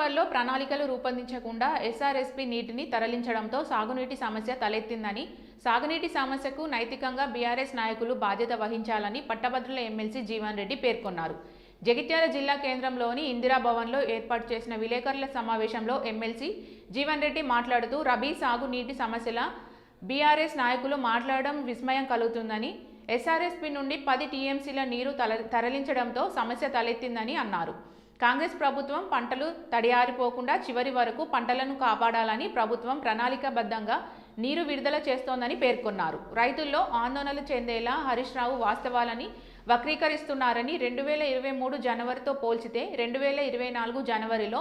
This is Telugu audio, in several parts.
అక్టోబర్లో ప్రణాళికలు రూపొందించకుండా ఎస్ఆర్ఎస్పీ నీటిని తరలించడంతో సాగునీటి సమస్య తలెత్తిందని సాగునీటి సమస్యకు నైతికంగా బీఆర్ఎస్ నాయకులు బాధ్యత వహించాలని పట్టభద్రుల ఎమ్మెల్సీ జీవన్ రెడ్డి పేర్కొన్నారు. జగిత్యాల జిల్లా కేంద్రంలోని ఇందిరా భవన్లో ఏర్పాటు చేసిన విలేకరుల సమావేశంలో ఎమ్మెల్సీ జీవన్ రెడ్డి మాట్లాడుతూ రబీ సాగునీటి సమస్యల బీఆర్ఎస్ నాయకులు మాట్లాడడం విస్మయం కలుగుతుందని ఎస్ఆర్ఎస్పీ నుండి పది టీఎంసీల నీరు తల తరలించడంతో సమస్య తలెత్తిందని అన్నారు. కాంగ్రెస్ ప్రభుత్వం పంటలు తడియారిపోకుండా చివరి వరకు పంటలను కాపాడాలని ప్రభుత్వం ప్రణాళికాబద్ధంగా నీరు విడుదల చేస్తోందని పేర్కొన్నారు. రైతుల్లో ఆందోళనలు చెందేలా హరీష్ రావు వాస్తవాలని వక్రీకరిస్తున్నారని రెండు వేల ఇరవై మూడు జనవరితో పోల్చితే రెండు వేల ఇరవై నాలుగు జనవరిలో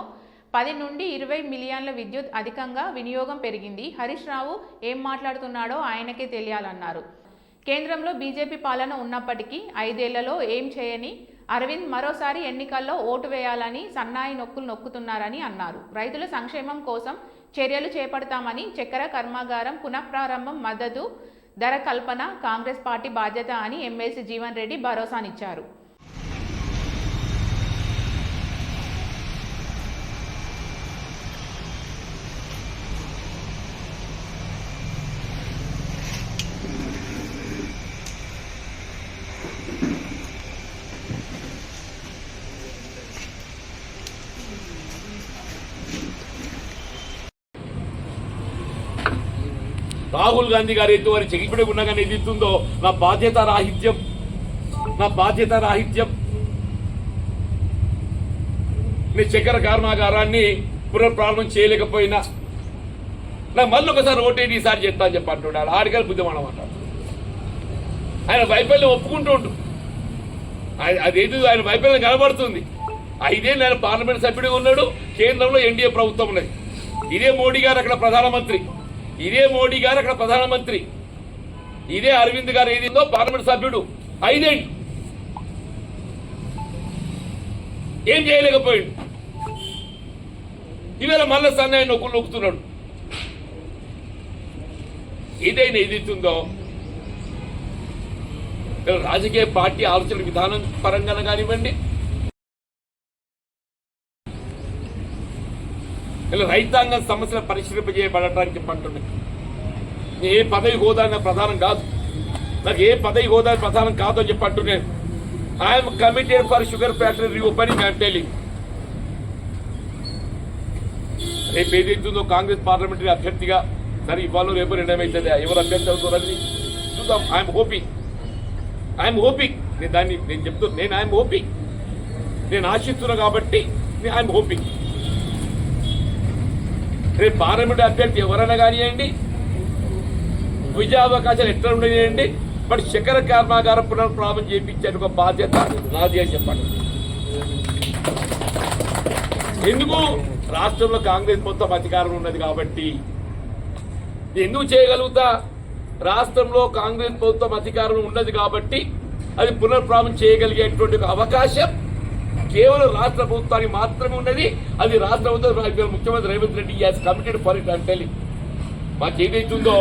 పది నుండి ఇరవై మిలియన్ల విద్యుత్ అధికంగా వినియోగం పెరిగింది. హరీష్ రావు ఏం మాట్లాడుతున్నాడో ఆయనకే తెలియాలన్నారు. కేంద్రంలో బీజేపీ పాలన ఉన్నప్పటికీ ఐదేళ్ళలో ఏం చేయని అరవింద్ మరోసారి ఎన్నికల్లో ఓటు వేయాలని సన్నాయి నొక్కులు నొక్కుతున్నారని అన్నారు. రైతుల సంక్షేమం కోసం చర్యలు చేపడతామని చక్కెర కర్మాగారం పునఃప్రారంభం మద్దతు ధర కల్పన కాంగ్రెస్ పార్టీ బాధ్యత అని ఎమ్మెల్సీ జీవన్ రెడ్డి భరోసానిచ్చారు. రాహుల్ గాంధీ గారు ఎటువంటి చెగిపడి ఉండగానే ఎదుగుతుందో నా బాధ్యత రాహిత్యం. నా బాధ్యత రాహిత్యం. నీ చక్కెర కర్మాగారాన్ని పునఃప్రారంభం చేయలేకపోయినా నాకు మళ్ళీ ఒకసారి ఓటేటి ఈసారి చేస్తా అని చెప్పి అంటున్నాడు. ఆడికల్ బుద్ధిమానం అంటాడు ఆయన వైఫల్యం ఒప్పుకుంటూ ఉంటు అదేది ఆయన వైఫల్యం కనబడుతుంది. ఐదేళ్ళు ఆయన పార్లమెంట్ సభ్యుడిగా ఉన్నాడు. కేంద్రంలో ఎన్డీఏ ప్రభుత్వం ఉన్నది. ఇదే మోడీ గారు అక్కడ ప్రధానమంత్రి. ఇదే మోడీ గారు అక్కడ ప్రధానమంత్రి. ఇదే అరవింద్ గారు ఏదిందో పార్లమెంట్ సభ్యుడు ఐదేళ్ళు. ఏం చేయలేకపోయాడు. ఇవాళ మళ్ళా సన్నాయి నొక్కులు నొక్కుతున్నాడు. ఏదైనా ఏదైతుందో రాజకీయ పార్టీ ఆలోచన విధానం పరంగా కానివ్వండి ఇలా రైతాంగం సమస్యలు పరిష్కరింపజేయబడటానికి పంటున్నాయి నేను ఏ పదవి హోదా నా ప్రధానం కాదు. నాకు ఏ పదవి హోదా ప్రధానం కాదు అని చెప్పంటున్నాను I'm committed for sugar factory reopening and telling రేపు ఏదైతుందో కాంగ్రెస్ పార్లమెంటరీ అభ్యర్థిగా సరే ఇవాళ రేపు నిర్ణయం అవుతుంది. ఎవరు అభ్యర్థి అవుతారని చూద్దాం. ఐఎమ్ హోపింగ్ ఐఎమ్ హోపింగ్ నేను దాన్ని నేను చెప్తూ నేను ఐఎమ్ హోపింగ్ నేను ఆశిస్తున్నా కాబట్టి ఐఎమ్ హోపింగ్ రేపు పార్లమెంట్ అభ్యర్థి ఎవరైనా కానివ్వండి విజయావకాశాలు ఎట్లా ఉండేయండి బట్ శిఖర కర్మాగారం పునఃప్రారంభం చేయించే ఒక బాధ్యత నాది అని చెప్పండి. ఎందుకు రాష్ట్రంలో కాంగ్రెస్ మొత్తం అధికారం ఉన్నది కాబట్టి? ఎందుకు చేయగలుగుతా? రాష్ట్రంలో కాంగ్రెస్ ప్రభుత్వం అధికారం ఉన్నది కాబట్టి అది పునఃప్రారంభం చేయగలిగేటువంటి ఒక అవకాశం కేవలం రాష్ట్ర ప్రభుత్వానికి మాత్రమే ఉన్నది. అది రాష్ట్ర ప్రభుత్వం ముఖ్యమంత్రి Revanth Reddy has committed for it అంటే మాకు ఏదైతుందో